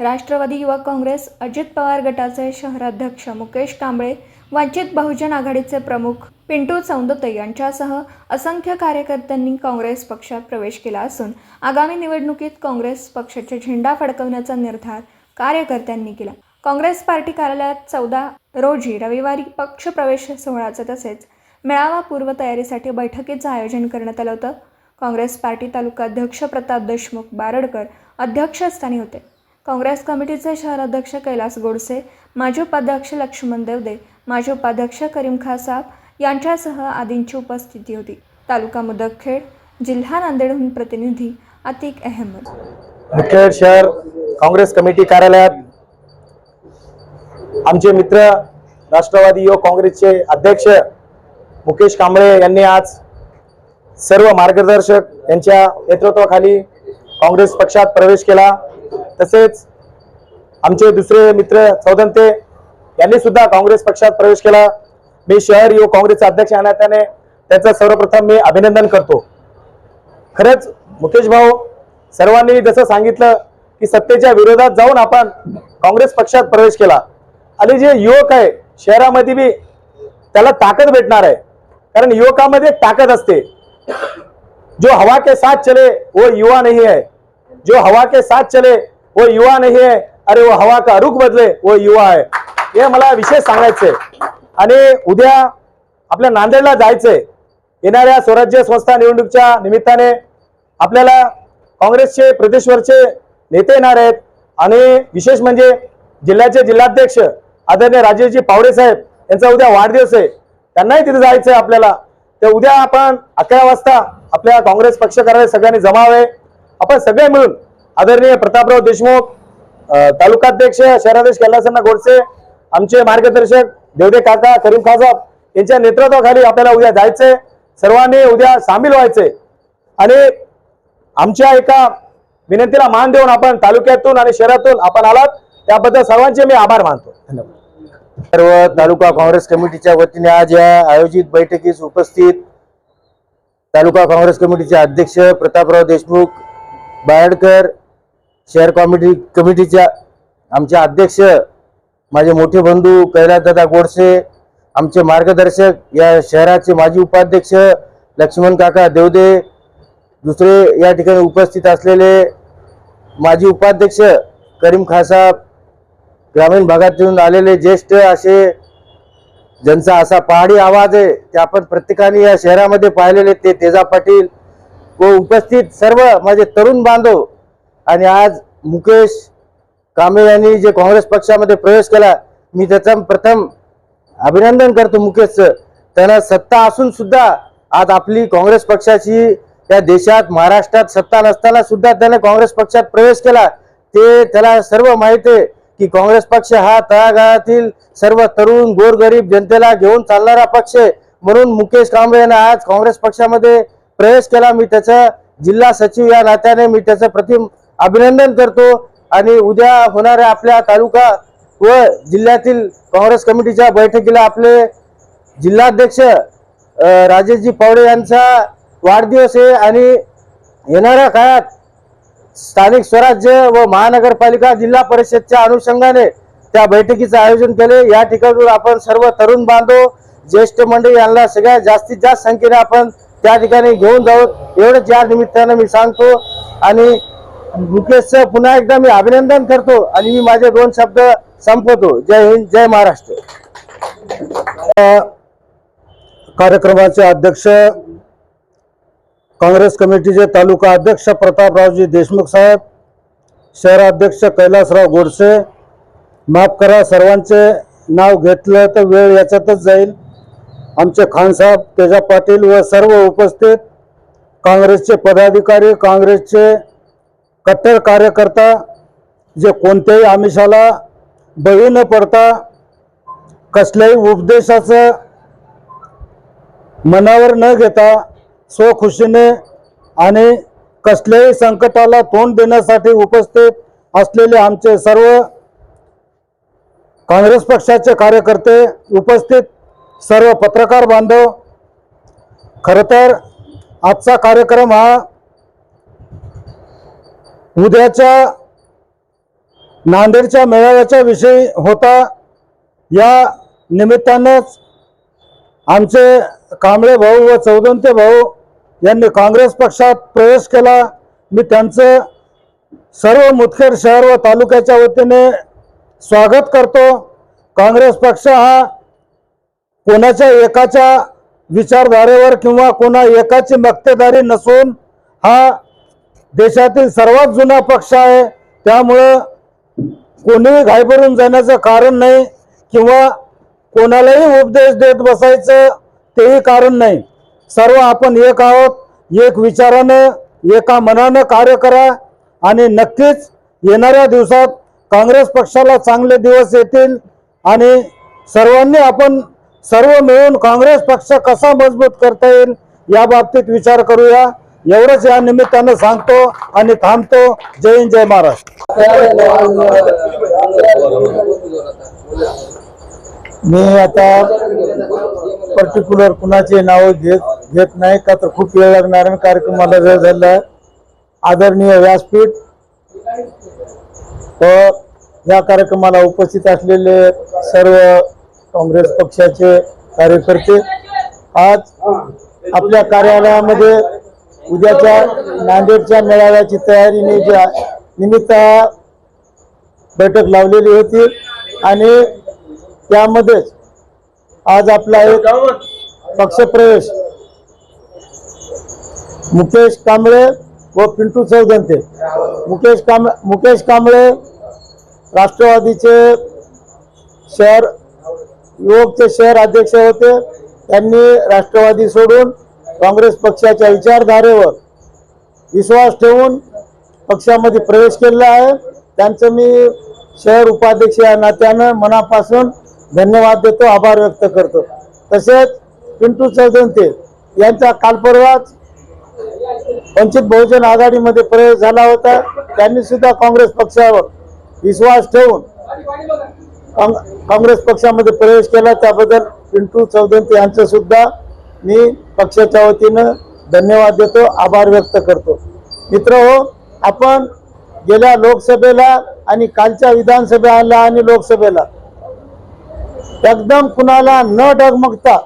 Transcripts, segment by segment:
राष्ट्रवादी युवक काँग्रेस अजित पवार गटाचे शहराध्यक्ष मुकेश कांबळे वंचित बहुजन आघाडीचे प्रमुख पिंटू चौंदते यांच्यासह असंख्य कार्यकर्त्यांनी काँग्रेस पक्षात प्रवेश केला असून आगामी निवडणुकीत काँग्रेस पक्षाचे झेंडा फडकवण्याचा निर्धार कार्यकर्त्यांनी केला. काँग्रेस पार्टी कार्यालयात चौदा रोजी रविवारी पक्ष प्रवेश सोहळ्याचं तसेच मेळावा पूर्वतयारीसाठी बैठकीचं आयोजन करण्यात आलं होतं. काँग्रेस पार्टी तालुका अध्यक्ष प्रताप देशमुख बारडकर अध्यक्षस्थानी होते. काँग्रेस कमिटीचे शहराध्यक्ष कैलास गोडसे माजी उपाध्यक्ष लक्ष्मण देवदे माजी उपाध्यक्ष करीम खासाब यांच्यासह आदींची उपस्थिती होती. तालुका मुदखेड जिल्हा नांदेडहून प्रतिनिधी अतिक अहमद. मुदखेड शहर काँग्रेस कमिटी कार्यालयात आमचे मित्र राष्ट्रवादी युवक काँग्रेसचे अध्यक्ष मुकेश कांबळे यांनी आज सर्व मार्गदर्शक यांच्या नेतृत्वाखाली काँग्रेस पक्षात प्रवेश केला. तसेच आमचे दुसरे मित्र चौदंते यांनी सुद्धा काँग्रेस पक्षात प्रवेश केला. मी शहर युवक काँग्रेसचे अध्यक्ष या नात्याने सर्वप्रथम मी अभिनंदन करतो. खरंच मुकेश भाऊ सर्वांनी जसं सांगितलं की सत्तेच्या विरोधात जाऊन आपण काँग्रेस पक्षात प्रवेश केला. आणि जे युवक आहे शहरामध्ये बी त्याला ताकद भेटणार आहे. कारण युवकामध्ये ताकद असते. जो हवा के साथ चले वो युवा नहीं है जो हवा के साथ चले वो युवा नाही आहे अरे वो हवा का रुख बदले वो युवा आहे हे मला विशेष सांगायचंय. आणि उद्या आपल्या नांदेडला जायचंय. येणाऱ्या स्वराज्य संस्था निवडणुकीच्या निमित्ताने आपल्याला काँग्रेसचे प्रदेशवरचे नेते येणार आहेत. आणि विशेष म्हणजे जिल्ह्याचे जिल्हाध्यक्ष आदरणीय राजेशजी पावडे साहेब यांचा उद्या वाढदिवस आहे. त्यांनाही तिथे जायचं आहे आपल्याला. तर उद्या आपण अकरा वाजता आपल्या काँग्रेस पक्ष सगळ्यांनी जमावे. आपण सगळे मिळून आदरणीय प्रतापराव देशमुख तालुकाध्यक्ष शहराध्यक्ष कैलासना गोडसे आमचे मार्गदर्शक देवदे काका करीम खासाब यांच्या नेतृत्वाखाली आपल्याला उद्या जायचंय. सर्वांनी उद्या सामील व्हायचंय. आणि आमच्या एका विनंतीला मान देऊन आपण तालुक्यातून आणि शहरातून आपण आलात. त्याबद्दल सर्वांचे मी आभार मानतो. धन्यवाद. सर्व तालुका काँग्रेस कमिटीच्या वतीने आज या आयोजित बैठकीस उपस्थित तालुका काँग्रेस कमिटीचे अध्यक्ष प्रतापराव देशमुख बायडकर शहर कॉमिटी कमिटीच्या आमचे अध्यक्ष माझे मोठे बंधू कैलासदादा गोडसे आमचे मार्गदर्शक या शहराचे माजी उपाध्यक्ष लक्ष्मण काका देवदे दुसरे या ठिकाणी उपस्थित असलेले माजी उपाध्यक्ष करीम खासाब ग्रामीण भागातून आलेले ज्येष्ठ असे ज्यांचा असा पहाडी आवाज आहे ते आपण प्रत्येकाने या शहरामध्ये पाहिलेले ते तेजा पाटील व उपस्थित सर्व माझे तरुण बांधव आणि आज मुकेश कांबळे यांनी जे काँग्रेस पक्षामध्ये प्रवेश केला मी त्याचा प्रथम अभिनंदन करतो मुकेशचं. त्यांना सत्ता असून सुद्धा आज आपली काँग्रेस पक्षाची त्या देशात महाराष्ट्रात सत्ता नसताना सुद्धा त्याने काँग्रेस पक्षात प्रवेश केला. ते त्याला सर्व माहीत आहे की काँग्रेस पक्ष हा तळागाळातील सर्व तरुण गोरगरीब जनतेला घेऊन चालणारा पक्ष आहे. म्हणून मुकेश कांबळे यांनी आज काँग्रेस पक्षामध्ये प्रवेश केला. मी त्याचं जिल्हा सचिव या नात्याने मी त्याचं प्रतिम अभिनंदन करतो आणि उद्या होणाऱ्या आपल्या तालुका व जिल्ह्यातील काँग्रेस कमिटीच्या बैठकीला आपले जिल्हाध्यक्ष राजेशजी पवडे यांचा वाढदिवस आहे आणि येणाऱ्या काळात स्थानिक स्वराज्य व महानगरपालिका जिल्हा परिषदच्या अनुषंगाने त्या बैठकीचं आयोजन केले. या ठिकाणी आपण सर्व तरुण बांधव ज्येष्ठ मंडळी यांना सगळ्यात जास्तीत जास्त संख्येने आपण त्या ठिकाणी घेऊन जाऊ. एवढंच या निमित्तानं मी सांगतो. आणि मुकेशचं पुन्हा एकदा मी अभिनंदन करतो आणि मी माझे दोन शब्द संपवतो. जय हिंद जय महाराष्ट्र. कार्यक्रमाचे अध्यक्ष काँग्रेस कमिटीचे तालुका अध्यक्ष प्रतापरावजी देशमुख साहेब शहराध्यक्ष कैलासराव गोडसे माफ करा सर्वांचे नाव घेतलं तर वेळ याच्यातच जाईल. आमचे खानसाहेब तेजा पाटील व सर्व उपस्थित काँग्रेसचे पदाधिकारी काँग्रेसचे कट्टर कार्यकर्ता जे कोणत्याही आमिषाला बळी न पडता कसल्याही उपदेशाचं मनावर न घेता स्वखुशीने आणि कसल्याही संकटाला तोंड देण्यासाठी उपस्थित असलेले आमचे सर्व काँग्रेस पक्षाचे कार्यकर्ते उपस्थित सर्व पत्रकार बांधव खरं तर आजचा कार्यक्रम हा उद्याच्या नांदेडच्या मेळाव्याच्या विषयी होता. या निमित्तानंच आमचे कांबळे भाऊ व चौदंते भाऊ यांनी काँग्रेस पक्षात प्रवेश केला. मी त्यांचं सर्व मुदखेड शहर व तालुक्याच्या वतीने स्वागत करतो. काँग्रेस पक्ष हा कोणाच्या एकाच्या विचारधारेवर किंवा कोणा एकाची मक्तेदारी नसून हा देशातील सर्वात जुना पक्ष आहे. त्यामुळं कोणीही घायभरून जाण्याचं कारण नाही किंवा कोणालाही उपदेश देत बसायचं तेही कारण नाही. सर्व आपण एक आहोत एक विचारानं एका मनानं कार्य करा आणि नक्कीच येणाऱ्या दिवसात काँग्रेस पक्षाला चांगले दिवस येतील आणि सर्वांनी आपण सर्व मिळून काँग्रेस पक्ष कसा मजबूत करता येईल या बाबतीत विचार करूया. एवढंच या निमित्तानं सांगतो आणि थांबतो. जय हिंद जय महाराष्ट्र. मी आता पर्टिक्युलर कुणाचे नाव घेत घेत नाही का तर खूप वेळ लागणार आणि कार्यक्रमाला वेळ झाला. आहे आदरणीय व्यासपीठ. व या कार्यक्रमाला उपस्थित असलेले सर्व काँग्रेस पक्षाचे कार्यकर्ते. आज आपल्या कार्यालयामध्ये उद्याच्या नांदेडच्या मेळाव्याची तयारीने ज्या निमित्त बैठक लावलेली होती आणि त्यामध्येच आज आपला एक पक्षप्रवेश मुकेश कांबळे व पिंटू चौदंते मुकेश कांब मुकेश कांबळे राष्ट्रवादीचे शहर युवकचे शहर अध्यक्ष होते. त्यांनी राष्ट्रवादी सोडून काँग्रेस पक्षाच्या विचारधारेवर विश्वास ठेवून पक्षामध्ये प्रवेश केलेला आहे. त्यांचं मी शहर उपाध्यक्ष या नात्यानं मनापासून धन्यवाद देतो आभार व्यक्त करतो. तसेच पिंटू चौदंते यांचा कालपर्वाच वंचित बहुजन आघाडीमध्ये प्रवेश झाला होता. त्यांनी सुद्धा काँग्रेस पक्षावर विश्वास ठेवून काँग्रेस पक्षामध्ये प्रवेश केला. त्याबद्दल पिंटू चौदंते यांचं सुद्धा मी पक्षाच्या वतीनं धन्यवाद देतो आभार व्यक्त करतो. मित्र हो आपण गेल्या लोकसभेला आणि कालच्या विधानसभेला आणि लोकसभेला एकदम कुणाला न डगमगता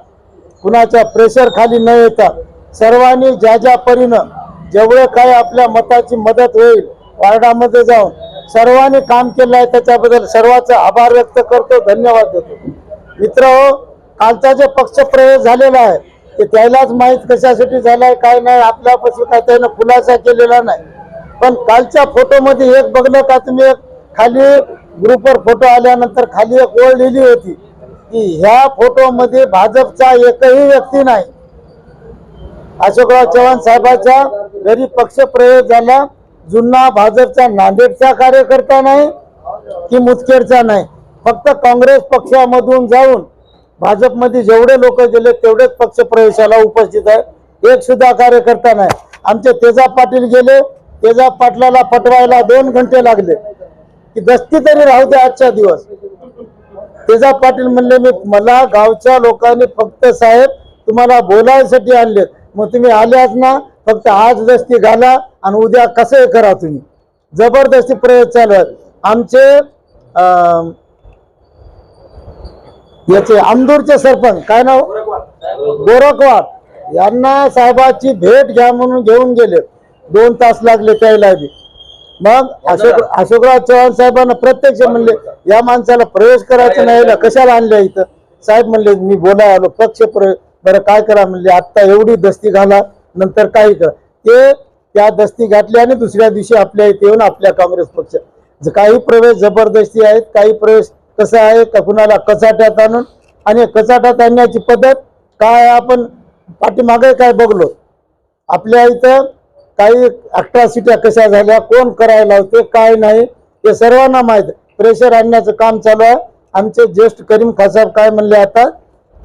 कुणाच्या प्रेशर खाली न येता सर्वांनी ज्या ज्या परीनं जेवढे काही आपल्या मताची मदत होईल वार्डामध्ये जाऊन सर्वांनी काम केलं आहे त्याच्याबद्दल सर्वांचा आभार व्यक्त करतो धन्यवाद देतो. मित्र हो कालचा जे पक्ष प्रवेश झालेला आहे ते त्यालाच माहीत कशासाठी झालाय काय नाही आपल्यापासून काय त्यानं खुलासा केलेला नाही. पण कालच्या फोटोमध्ये एक बघलं का तुम्ही एक खाली ग्रुपवर फोटो आल्यानंतर खाली एक ओळ लिहिली होती की ह्या फोटोमध्ये भाजपचा एकही व्यक्ती नाही. अशोकराव चव्हाण साहेबाच्या घरी पक्ष प्रवेश झाला जुन्हा भाजपचा नांदेडचा कार्यकर्ता नाही की मुदखेडचा नाही. फक्त काँग्रेस पक्षामधून जाऊन भाजपमध्ये जेवढे लोक गेले तेवढेच पक्ष प्रवेशाला उपस्थित आहे. एक सुद्धा कार्यकर्ता नाही. आमचे तेजा पाटील गेले तेजा पाटलाला पटवायला दोन घंटे लागले. की दस्ती तरी राहू दे आजचा दिवस. तेजा पाटील म्हणले मी मला गावच्या लोकांनी फक्त साहेब तुम्हाला बोलायसाठी आणले मग तुम्ही आल्याच ना फक्त आज दस्ती घाला आणि उद्या कसंही करा तुम्ही. जबरदस्ती प्रयोग चालू आहेत आमचे याचे आमदूरचे सरपंच काय नाव? गोरखवाड यांना साहेबाची भेट घ्या म्हणून घेऊन गेले. दोन तास लागले त्याला बी. मग अशोक अशोकराव चव्हाण साहेबांना प्रत्यक्ष म्हणले या माणसाला प्रवेश करायचा नाही कशाला आणल्या इथं? साहेब म्हणले मी बोलाय आलो पक्ष प्रवेश बरं काय करा म्हणले आत्ता एवढी दस्ती घाला नंतर काही करा. ते त्या दस्ती घातली आणि दुसऱ्या दिवशी आपल्या इथे येऊन आपल्या काँग्रेस पक्ष. काही प्रवेश जबरदस्ती आहेत काही प्रवेश कसं आहे का कुणाला कचाट्यात आणून आणि कचाट्यात आणण्याची पद्धत काय आपण पाठीमागे काय बघलो. आपल्या इथं काही अट्रॉसिट्या कशा झाल्या कोण करायला होते काय नाही हे सर्वांना माहीत प्रेशर आणण्याचं काम चालू आहे. आमचे ज्येष्ठ करीम खासाब काय म्हणले आता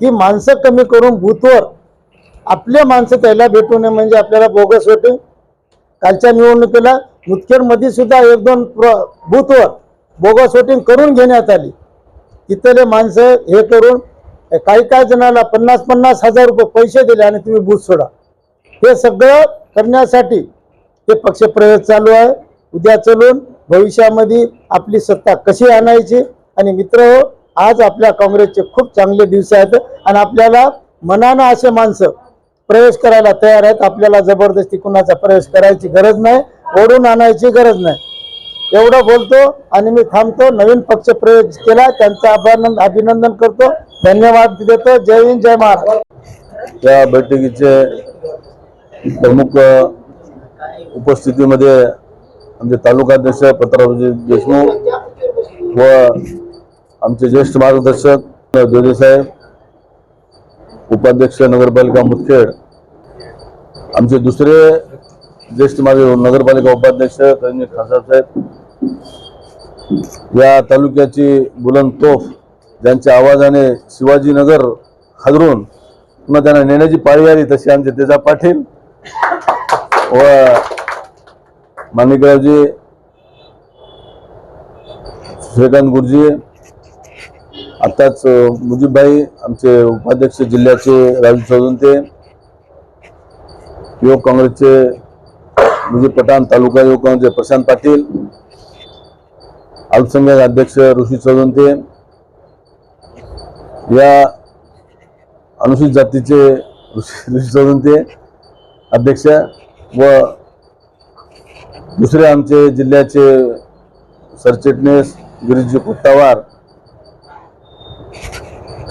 की माणसं कमी करून भूतवर आपले माणसं त्याला भेटू नये म्हणजे आपल्याला बोगस होते कालच्या निवडणुकीला मुदखेडमध्ये सुद्धा एक दोन प्र- बूथवर बोगस वोटिंग करून घेण्यात आली. तिथले माणसं हे करून काही काही जणांना पन्नास पन्नास हजार रुपये पैसे दिले आणि तुम्ही बूथ सोडा. हे सगळं करण्यासाठी हे पक्षप्रवेश चालू आहे. उद्या चलून भविष्यामध्ये आपली सत्ता कशी आणायची? आणि मित्र हो, आज आपल्या काँग्रेसचे खूप चांगले दिवस आहेत आणि आपल्याला मनानं असे माणसं प्रवेश करायला तयार आहेत. आपल्याला जबरदस्ती कुणाचा प्रवेश करायची गरज नाही ओढून आणायची गरज नाही. एवढं बोलतो आणि मी थांबतो. नवीन पक्ष प्रयोग केला. त्यांचं अभिनंदन अभिनंदन करतो. धन्यवाद देतो. जय हिंद जय महाराष्ट्र. या बैठकीचे प्रमुख उपस्थितीमध्ये आमचे तालुकाध्यक्ष प्रतापरावजी देशमुख व आमचे ज्येष्ठ मार्गदर्शक जोडेसाहेब उपाध्यक्ष नगरपालिका मुदखेड आमचे दुसरे ज्येष्ठ माझे नगरपालिका उपाध्यक्ष त्यांनी खासदार साहेब या तालुक्याची बुलंद तोफ ज्यांच्या आवाजाने शिवाजीनगर हादरून पुन्हा त्यांना नेण्याची पाळी आली तशी आमचे तेजा पाटील व माणिकरावजी श्रीकांत गुरुजी आत्ताच मुजीबभाई आमचे उपाध्यक्ष जिल्ह्याचे राजू चौदंते युवक काँग्रेसचे मुजीब पठाण तालुका युवक म्हणजे प्रशांत पाटील अल्पसंख्याक अध्यक्ष ऋषी चौदंते या अनुसूचित जातीचे ऋषी चौदंते अध्यक्ष व दुसरे आमचे जिल्ह्याचे सरचिटणीस गिरीशजी कोट्टावार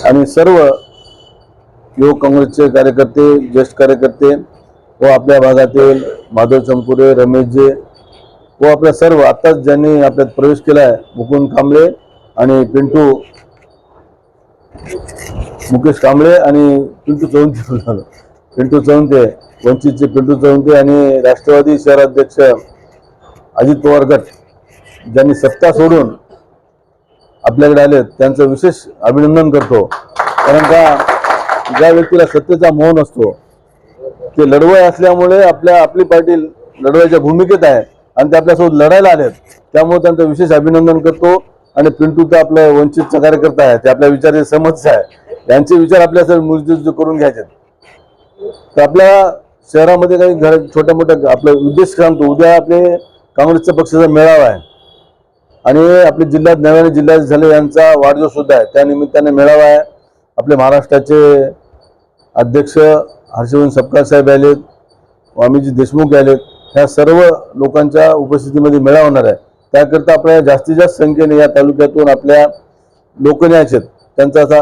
आणि सर्व युवक काँग्रेसचे कार्यकर्ते ज्येष्ठ कार्यकर्ते व आपल्या भागातील माधव चंपुरे रमेशजी व आपल्या सर्व आत्ताच ज्यांनी आपल्यात प्रवेश केला आहे मुकुंद कांबळे आणि पिंटू मुकेश कांबळे आणि पिंटू चौंते झालं पिंटू चौंते वंचितचे पिंटू चौंते आणि राष्ट्रवादी शहराध्यक्ष अजित पवार गट ज्यांनी सत्ता सोडून आपल्याकडे आले त्यांचं विशेष अभिनंदन करतो. कारण का ज्या व्यक्तीला सत्तेचा मोहन असतो ते लढवय असल्यामुळे आपल्या आपली पार्टी लढवायच्या भूमिकेत आहे आणि ते आपल्यासोबत लढायला आलेत. त्यामुळे त्यांचं विशेष अभिनंदन करतो. आणि पिंटू तर आपलं वंचितचा कार्यकर्ता आहे. ते आपल्या विचाराचे समज आहे. यांचे विचार आपल्या मुजूज करून घ्यायचे तर आपल्या शहरामध्ये काही घर छोट्या मोठ्या आपला उद्देश सांगतो उद्या आपले काँग्रेसच्या पक्षाचा मेळावा आहे. आणि आपल्या जिल्ह्यात नव्याने जिल्ह्यात झाले यांचा वाढदिवस सुद्धा आहे. त्या निमित्ताने मेळावा आहे. आपले महाराष्ट्राचे अध्यक्ष हर्षवर्धन सपकाळ साहेब आलेत स्वामीजी देशमुख आलेत ह्या सर्व लोकांच्या उपस्थितीमध्ये मेळा होणार आहे. त्याकरता आपल्या जास्तीत जास्त संख्येने या तालुक्यातून आपल्या लोक न्यायचे त्यांचा असा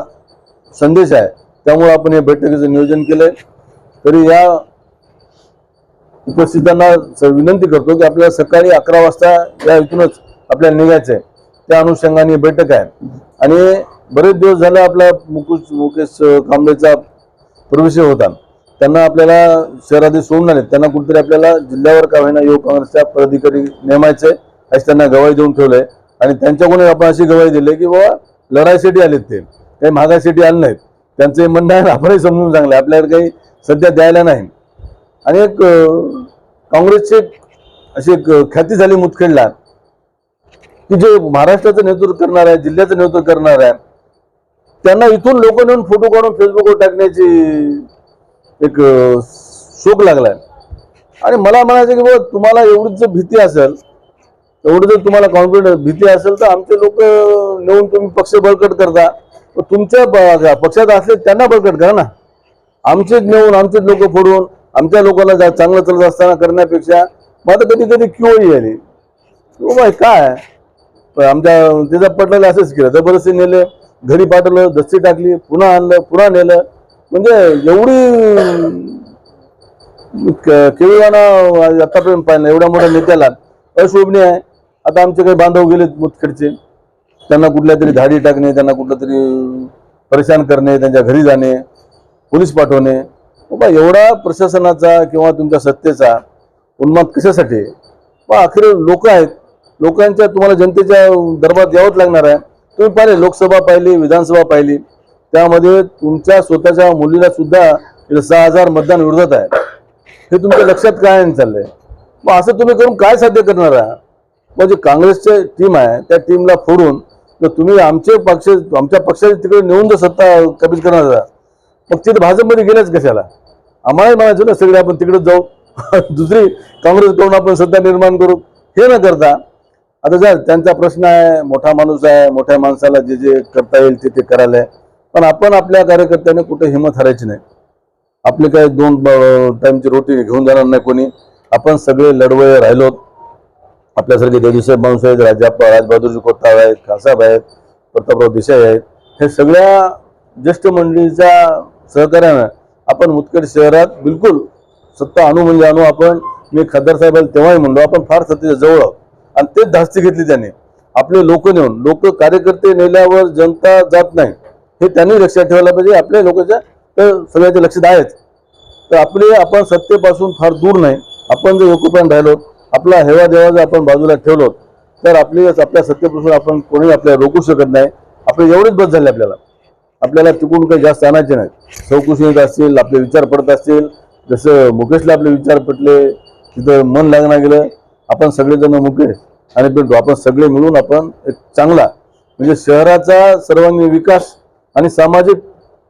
संदेश आहे. त्यामुळे आपण या बैठकीचं नियोजन केलंय. तरी या उपस्थितांना विनंती करतो की आपल्याला सकाळी अकरा वाजता या इथूनच आपल्याला निघायचं आहे त्या अनुषंगाने बैठक आहे. आणि बरेच दिवस झाले आपला मुकुश मुकेश कांबळेचा प्रवेश होता. त्यांना आपल्याला शहरात सोडून आले. त्यांना कुठेतरी आपल्याला जिल्ह्यावर का होईना युवक काँग्रेसच्या पदाधिकारी नेमायचे अशी त्यांना गवाही देऊन ठेवलंय आणि त्यांच्याकडून आपण अशी गवाही दिली की बाबा लढाईसाठी आलेत ते. काही महागाईसाठी आले नाहीत. त्यांचं म्हणणं आहे आपणही समजून चांगलं आहे. आपल्याकडे काही सध्या द्यायला नाही. आणि एक काँग्रेसचे काँग्रेसची अशी एक ख्याती झाली मुतखेडला की जे महाराष्ट्राचं नेतृत्व करणार आहे जिल्ह्याचं नेतृत्व करणार आहे त्यांना इथून लोक नेऊन फोटो काढून फेसबुकवर टाकण्याची एक शोक लागलाय. आणि मला म्हणायचं की बाबा तुम्हाला एवढीच जर भीती असेल एवढं जर तुम्हाला कॉन्फिडन्स भीती असेल तर आमचे लोक नेऊन तुम्ही पक्ष बळकट करता. तुमच्या पक्षात असले त्यांना बळकट करा ना. आमचेच नेऊन आमचेच लोक फोडून आमच्या लोकांना जा- चांगलं चालत असताना करण्यापेक्षा मग कधी कधी क्यू आली हो बाय काय? आमच्या त्याचा पटलेलं असंच केलं जबरदस्ती नेले घरी पाठवलं दस्ती टाकली पुन्हा आणलं पुन्हा नेलं. म्हणजे एवढी क- केळीवाना आतापर्यंत पाहिलं एवढ्या मोठ्या नेत्याला अशोभनीय आहे. आता आमचे काही बांधव गेलेत मुतखेडचे. त्यांना कुठल्या तरी धाडी टाकणे त्यांना कुठलं तरी परेशान करणे त्यांच्या घरी जाणे पोलीस पाठवणे. बाबा एवढा प्रशासनाचा किंवा तुमच्या सत्तेचा उन्माद कशासाठी बा अखेर लोक आहेत. लोकांच्या तुम्हाला जनतेच्या दरबारात यावंच लागणार आहे. तुम्ही पाहिले लोकसभा पाहिली विधानसभा पाहिली. त्यामध्ये तुमच्या स्वतःच्या मुलीला सुद्धा सहा हजार मतदान विरोधात आहे. हे तुमच्या लक्षात काय नाही चाललंय? मग असं तुम्ही करून काय साध्य करणार आहात? मग जे काँग्रेसचे टीम आहे त्या टीमला फोडून तर तुम्ही आमचे पक्ष आमच्या पक्षाची तिकडे नेऊन जर सत्ता कबीज करणार आहात, मग तिथे भाजपमध्ये गेल्याच कशाला? आम्हाला म्हणायचं ना सगळे आपण तिकडे जाऊ. दुसरी काँग्रेसकडून आपण सत्ता निर्माण करू. हे न करता आता जर त्यांचा प्रश्न आहे मोठा माणूस आहे मोठ्या माणसाला जे जे करता येईल ते ते करायला आहे. पण आपण आपल्या कार्यकर्त्याने कुठे हिंमत हरायची नाही. आपले काय दोन टाईमची रोटी घेऊन जाणार नाही कोणी. आपण सगळे लढवय राहिलो. आपल्यासारखे देवीसाहेब माणूस आहेत राजा राजबहादूरजी कोताव आहेत खासाब आहेत प्रतापराव देसाई आहेत. हे सगळ्या ज्येष्ठ मंडळीच्या सहकार्यानं आपण मुतखेड शहरात बिलकुल सत्ता आणू म्हणजे आणू आपण. मी खासदार साहेबांना तेव्हाही म्हणलो आपण फार सत्तेच्या जवळ आहोत. आणि तेच धास्ती घेतली त्याने. आपले लोक नेऊन लोक कार्यकर्ते नेल्यावर जनता जात नाही हे त्यांनी लक्षात ठेवायला पाहिजे. आपल्या लोकांच्या तर सगळ्याच्या लक्षात आहेच. तर आपले आपण सत्तेपासून फार दूर नाही. आपण जर एकोप्यान राहिलो आपला हेवा देवा जर आपण बाजूला ठेवलो तर आपली आपल्या सत्तेपासून आपण कोणी आपल्याला रोखू शकत नाही. आपले एवढेच बस झाले आपल्याला. आपल्याला तिकडून काही जास्त आणायचे नाही. चौकशी येत असतील आपले विचार पडत असतील. जसं मुकेशला आपले विचार पटले तिथं मन लागणार गेलं. आपण सगळेजण मुकेश आणि पिंटू आपण सगळे मिळून आपण एक चांगला म्हणजे शहराचा सर्वांगीण विकास आणि सामाजिक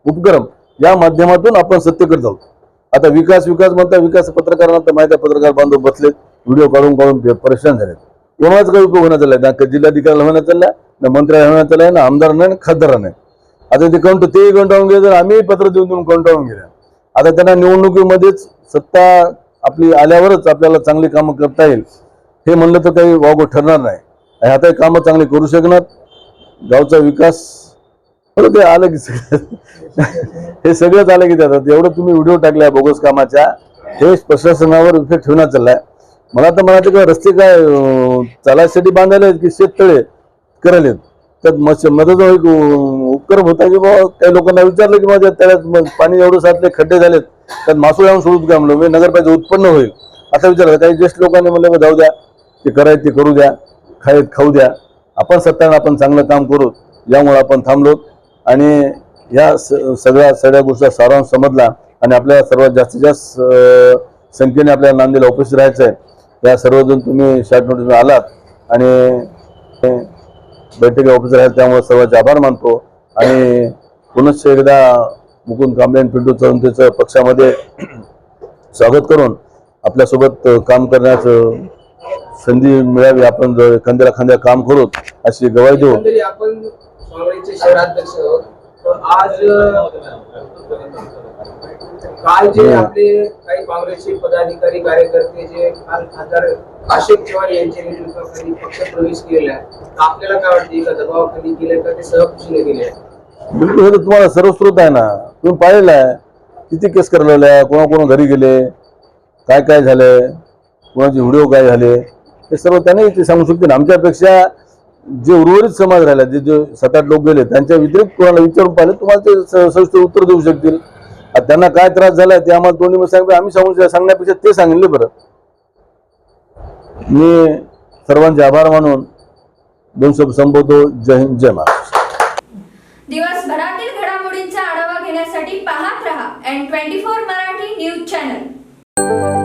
उपक्रम या माध्यमातून आपण सत्तेकडे जाऊ. आता विकास विकास म्हणता विकास पत्रकारांना तर माहिती पत्रकार बांधव बसलेत व्हिडिओ काढून काढून परेशान झालेत. कोणाच काही उपयोग होण्यात चाललाय ना जिल्हाधिकाऱ्याला होण्यात चाललाय ना मंत्र्याला होण्यात चाललाय ना आमदार नाही ना नाही. आता ते कंट तेही कंटाळून गेले तर आम्ही पत्र देऊन देऊन कंटाळून गेले. आता त्यांना निवडणुकीमध्येच सत्ता आपली आल्यावरच आपल्याला चांगली कामं करता येईल. हे म्हणलं तर काही वावगं ठरणार नाही. आणि आता हे कामं चांगली करू शकणार. गावचा विकास बरं ते आलं की हे सगळंच आलं की त्यात एवढं तुम्ही व्हिडिओ टाकलाय बोगस कामाच्या हे प्रशासनावर इफेक्ट ठेवण्यात चाललाय. मला तर म्हणायचं का रस्ते काय चालायसाठी बांधायला आहेत की शेततळे करायला आहेत. त्यात मच मधाचा उपक्रम होता की बाबा काही लोकांना विचारलं की माझ्या त्याला पाणी एवढं साचले खड्डे झालेत. त्यात मासोळी आणून सोडून काय म्हणलं? म्हणजे नगरपालिका उत्पन्न होईल. असं विचारलं काही ज्येष्ठ लोकांनी म्हणलं जाऊ द्या. ते करायचं ते करू द्या खायत खाऊ द्या. आपण सत्तानं आपण चांगलं काम करू यामुळे आपण थांबलो. आणि या स- सगळ्या सगळ्या गोष्टीचा सारांश समजला आणि आपल्याला सर्वात जास्तीत जास्त संख्येने आपल्याला नांदेडला उपस्थित राहायचं आहे या सर्वजण तुम्ही शॉर्ट नोटीस आलात आणि बैठकीला ऑफिसर आहेत त्यामुळे सर्वांचे आभार मानतो. आणि पुनश्च एकदा मुकुंद कांबळे आणि पिंटू चौंतेचं पक्षामध्ये स्वागत करून आपल्यासोबत काम करण्याचं संधी मिळावी आपण जर खांद्याला खांद्या काम करू अशी गवाही देऊ. आपण शहराध्यक्ष आज काल जे आपले काही काँग्रेसचे पदाधिकारी कार्यकर्ते जे काल खासदार अशोक चव्हाण यांच्या नेतृत्वाखाली पक्ष प्रवेश तर आपल्याला काय वाटते का दबावाखाली गेले का ते सहकुशीने गेले बिलकुल हे तर तुम्हाला सर्व स्रोत आहे ना. तुम्ही पाहिलेलं आहे. किती केस करलेल्या कोणा कोणा घरी गेले? काय काय झालंय कोणाचे व्हिडिओ काय झाले? हे सर्व त्यांनी ते सांगू शकतील. आमच्यापेक्षा जे उर्वरित समाज राहिला जे जे सात आठ लोक गेले त्यांच्या व्यतिरिक्त कोणाला विचारून पाहिले तुम्हाला ते सविस्तर उत्तर देऊ शकतील. त्यांना काय त्रास झालाय ते आम्हाला दोन्ही मग सांगितलं आम्ही सांगू सांगण्यापेक्षा ते सांगितले बरं. मी सर्वांचे आभार मानून दोन शब्द संबोधतो जय हिंद जय महाराष्ट्र. दिवसभरातील घडामोडींचा आढावा घेण्यासाठी पाहत रहा N twenty four Marathi news channel.